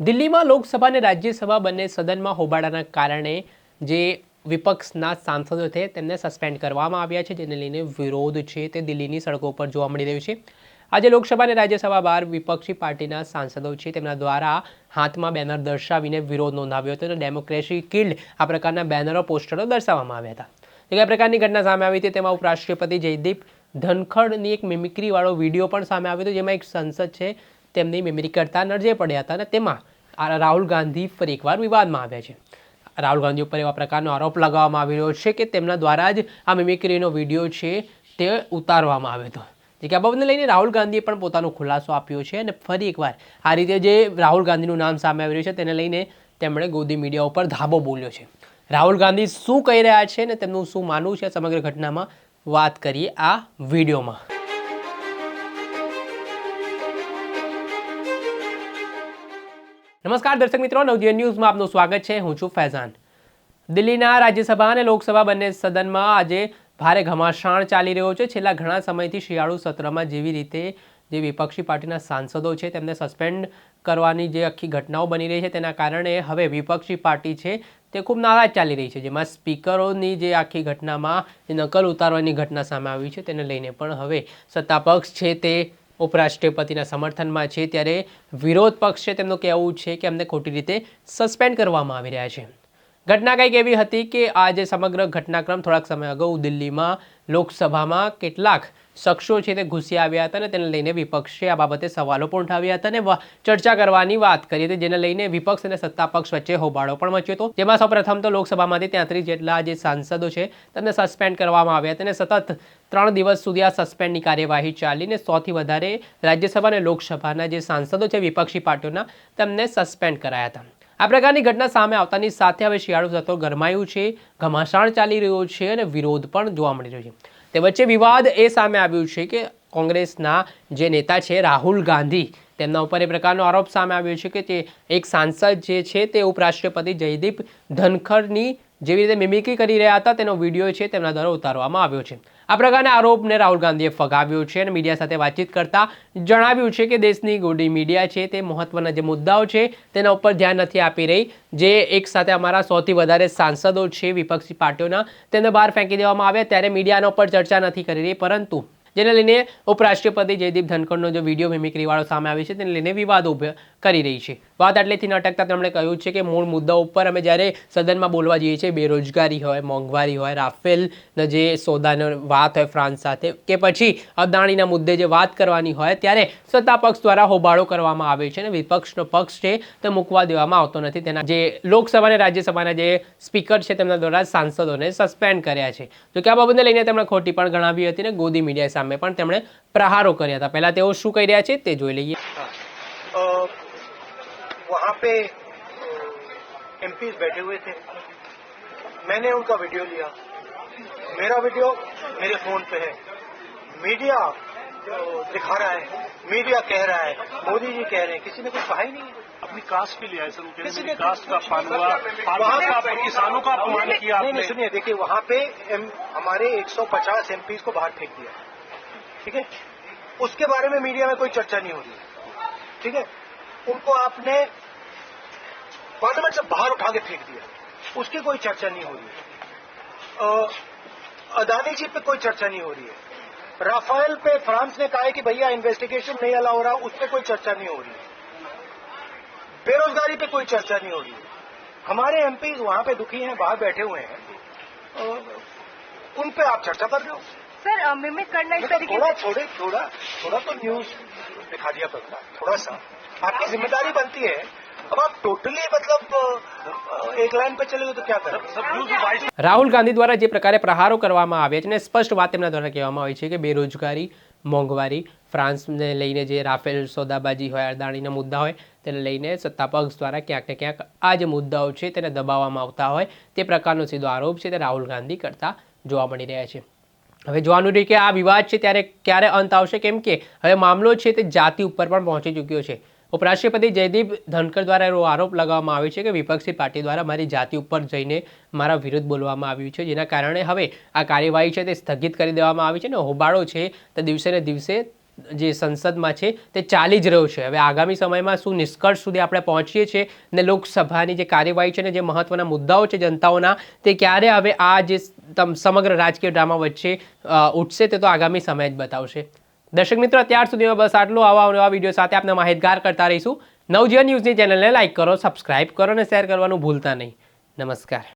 દિલ્હીમાં લોકસભા અને રાજ્યસભા બંને સદનમાં હોબાળાના કારણે જે વિપક્ષના સાંસદો છે તેમને સસ્પેન્ડ કરવામાં આવ્યા છે, જેને લઈને વિરોધ છે તે દિલ્હીની સડકો પર જોવા મળી રહ્યું છે. આજે લોકસભા અને રાજ્યસભા બહાર વિપક્ષી પાર્ટીના સાંસદો છે તેમના દ્વારા હાથમાં બેનર દર્શાવીને વિરોધ નોંધાવ્યો હતો અને ડેમોક્રેસી કિલ્ડ આ પ્રકારના બેનરો, પોસ્ટરો દર્શાવવામાં આવ્યા હતા. કયા પ્રકારની ઘટના સામે આવી હતી, તેમાં ઉપરાષ્ટ્રપતિ જયદીપ ધનખડની એક મિમિક્રીવાળો વીડિયો પણ સામે આવ્યો હતો, જેમાં એક સંસદ છે તેમની મિમિક્રી કરતા નજરે પડ્યા હતા અને તેમાં રાહુલ ગાંધી ફરી એકવાર વિવાદમાં આવ્યા છે. રાહુલ ગાંધી ઉપર એવા પ્રકારનો આરોપ લગાવવામાં આવી રહ્યો છે કે તેમના દ્વારા જ આ મિમિક્રીનો વીડિયો છે તે ઉતારવામાં આવ્યો હતો. જે કે આ બાબતને લઈને રાહુલ ગાંધીએ પણ પોતાનો ખુલાસો આપ્યો છે અને ફરી એકવાર આ રીતે જે રાહુલ ગાંધીનું નામ સામે આવી રહ્યું છે તેને લઈને તેમણે ગોદી મીડિયા ઉપર ધાબો બોલ્યો છે. રાહુલ ગાંધી શું કહી રહ્યા છે ને તેમનું શું માનવું છે સમગ્ર ઘટનામાં વાત કરીએ આ વિડીયોમાં. નમસ્કાર દર્શક મિત્રો, નવજીવન ન્યૂઝમાં આપનું સ્વાગત છે. હું છું ફૈઝાન. દિલ્હીના રાજ્યસભા અને લોકસભા બંને સદનમાં આજે ભારે ઘમાસાણ ચાલી રહ્યો છે. છેલ્લા ઘણા સમયથી શિયાળુ સત્રમાં જેવી રીતે જે વિપક્ષી પાર્ટીના સાંસદો છે, તેમને સસ્પેન્ડ કરવાની જે આખી ઘટનાઓ બની રહી છે, તેના કારણે હવે વિપક્ષી પાર્ટી છે, તે ખૂબ નારાજ ચાલી રહી છે. જેમાં સ્પીકરોની જે આખી ઘટનામાં જે નકલ ઉતારવાની ઘટના સામે આવી છે, તેને લઈને પણ હવે સત્તાપક્ષ છે તે ઉપરાષ્ટ્રપતિના સમર્થનમાં છે, ત્યારે વિરોધ પક્ષ તેમનું કહેવું છે કે અમને ખોટી રીતે સસ્પેન્ડ કરવામાં આવી રહ્યા છે. ઘટના કંઈક એવી હતી કે આ જે સમગ્ર ઘટનાક્રમ થોડાક સમય અગાઉ દિલ્હીમાં લોકસભામાં કેટલાક શખ્સો છે તે ઘૂસી આવ્યા હતા અને તેને લઈને વિપક્ષે આ બાબતે સવાલો પણ ઉઠાવ્યા હતા અને ચર્ચા કરવાની વાત કરી હતી, જેને લઈને વિપક્ષ અને સત્તા પક્ષ વચ્ચે હોબાળો પણ મચ્યો હતો. જેમાં સૌપ્રથમ તો લોકસભામાંથી ત્યાંત્રીસ જેટલા જે સાંસદો છે તેમને સસ્પેન્ડ કરવામાં આવ્યા હતા અને સતત ત્રણ દિવસ સુધી આ સસ્પેન્ડની કાર્યવાહી ચાલીને સૌથી વધારે રાજ્યસભા અને લોકસભાના જે સાંસદો છે વિપક્ષી પાર્ટીઓના તેમને સસ્પેન્ડ કરાયા હતા. આ પ્રકારની ઘટના સામે આવતાની સાથે હવે શિયાળુ સત્રો ગરમાયું છે, ઘમાસાણ ચાલી રહ્યો છે અને વિરોધ પણ જોવા મળી રહ્યો છે. તે વચ્ચે વિવાદ એ સામે આવ્યું છે કે કોંગ્રેસના જે નેતા છે, રાહુલ ગાંધી, તેમના ઉપર એ પ્રકારનો આરોપ સામે આવ્યો છે કે તે એક સાંસદ જે છે તે ઉપરાષ્ટ્રપતિ જયદીપ ધનખડની જેવી રીતે મિમિક્રી કરી રહ્યા હતા, તેનો વીડિયો છે તેમના દ્વારા ઉતારવામાં આવ્યો છે. આ પ્રકારના આરોપને રાહુલ ગાંધીએ ફગાવ્યો છે અને મીડિયા સાથે વાતચીત કરતા જણાવ્યું છે કે દેશની ગોડી મીડિયા છે, તે મહત્વના જે મુદ્દાઓ છે, તેના ઉપર ધ્યાન નથી આપી રહી. જે એક સાથે અમારા સૌથી વધારે સાંસદો છે, વિપક્ષી પાર્ટીઓના તેને બહાર ફેંકી દેવામાં આવ્યા ત્યારે મીડિયાના ઉપર ચર્ચા નથી કરી રહી, પરંતુ જેને લઈને ઉપરાષ્ટ્રપતિ જયદીપ ધનખડનો જે વીડિયો મિમિક્રીવાળો સામે આવ્યો છે, તેને લઈને વિવાદ કરી રહી છે. વાત આટલેથી ન અટકતા તેમણે કહ્યું છે કે મૂળ મુદ્દા ઉપર અમે જ્યારે સદનમાં બોલવા જઈએ છીએ, બેરોજગારી હોય, મોંઘવારી હોય રાફેલના જે સોદાનો વાત હોય ફ્રાન્સ સાથે કે પછી અદાણીના મુદ્દે જે વાત કરવાની હોય ત્યારે સત્તા પક્ષ દ્વારા હોબાળો કરવામાં આવે છે અને વિપક્ષનો પક્ષ છે તે મૂકવા દેવામાં આવતો નથી. તેના જે લોકસભા અને રાજ્યસભાના જે સ્પીકર છે તેમના દ્વારા સાંસદોને સસ્પેન્ડ કર્યા છે. જો કે આ બાબતને લઈને તેમણે ખોટી પણ ગણાવી હતી ને ગોદી મીડિયા સામે પણ તેમણે પ્રહારો કર્યા હતા. પહેલાં તેઓ શું કહી રહ્યા છે તે જોઈ લઈએ. वहाँ पे एम बैठे हुए थे। मैंने उनका वीडियो लिया। मेरा वीडियो मेरे फ़ोन पे है। मीडिया दिखा रहा है। मीडिया कह रहा है। मोदी जी कह रहे हैं किसी ने कुछ कहा ही नहीं है। अपनी कास्ट के लिए है सर किसी ने कास्ट का अपमान हुआ वहाँ फार्मर किसानों का अपमान किया नहीं नहीं सुनिए देखिए वहाँ पे हमारे 150 एमपीज को बाहर फेंक दिया। ठीक है? उसके बारे में मीडिया में कोई चर्चा नहीं हो रही। है ठीक है? उनको आपने पार्लियामेंट से बाहर उठा के फेंक दिया। उसकी कोई चर्चा नहीं हो रही है। अदानी जी पे कोई चर्चा नहीं हो रही है। राफेल पे फ्रांस ने कहा है कि भैया इन्वेस्टिगेशन नहीं अलाउ हो रहा उस पर कोई चर्चा नहीं हो रही है। बेरोजगारी पे कोई चर्चा नहीं हो रही है। हमारे एमपी वहाँ पे दुखी हैं बाहर बैठे हुए हैं। उन पे आप चर्चा कर रहे हो? सर मिमिक करना इस मतलब तरीके थोड़ा थोड़े थोड़ा थोड़ा तो न्यूज़ दिखा दिया करता थोड़ा सा। आपकी ज़िम्मेदारी बनती है अब आप टोटली मतलब अ, अ, एक लाइन पे चले गए तो क्या करें सब न्यूज वाइस રાહુલ ગાંધી દ્વારા જે પ્રકારે પ્રહારો કરવામાં આવ્યા છે અને સ્પષ્ટ વાત તેમના દ્વારા કહેવામાં આવી છે કે બેરોજગારી મોંઘવારી ફ્રાન્સને લઈને જે રાફેલ સોદાબાજી હોય અદાણીના મુદ્દા હોય તેને લઈને સત્તાપક્ષ દ્વારા ક્યાંક ને ક્યાંક આ જે મુદ્દાઓ છે તેને દબાવવામાં આવતા હોય તે પ્રકારનો સીધો આરોપ છે તે રાહુલ ગાંધી કરતા જોવા મળી રહ્યા છે હવે જોવાનું રહ્યું કે આ વિવાદ છે ત્યારે ક્યારે અંત આવશે કેમ કે હવે મામલો છે તે જાતિ ઉપર પણ પહોંચી ચૂક્યો છે ઉપરાષ્ટ્રપતિ જયદીપ ધનકર દ્વારા એવો આરોપ લગાવવામાં આવ્યો છે કે વિપક્ષી પાર્ટી દ્વારા મારી જાતિ ઉપર જઈને મારા વિરુદ્ધ બોલવામાં આવ્યું છે, જેના કારણે હવે આ કાર્યવાહી છે તે સ્થગિત કરી દેવામાં આવી છે અને હોબાળો છે તે દિવસે ને દિવસે જે સંસદમાં છે તે ચાલી જ રહ્યો છે. હવે આગામી સમયમાં શું નિષ્કર્ષ સુધી આપણે પહોંચીએ છીએ ને લોકસભાની જે કાર્યવાહી છે ને જે મહત્વના મુદ્દાઓ છે જનતાઓના, તે ક્યારે હવે આ જે સમગ્ર રાજકીય ડ્રામા વચ્ચે ઉઠશે તે તો આગામી સમય જ બતાવશે. દર્શક મિત્રો, અત્યાર સુધીમાં બસ આટલું. આવા નવા વીડિયો સાથે આપણે માહિતગાર કરતા રહીશું. નવજીવન ન્યૂઝની ચેનલને લાઇક કરો, સબસ્ક્રાઇબ કરો અને શેર કરવાનું ભૂલતા નહીં. નમસ્કાર.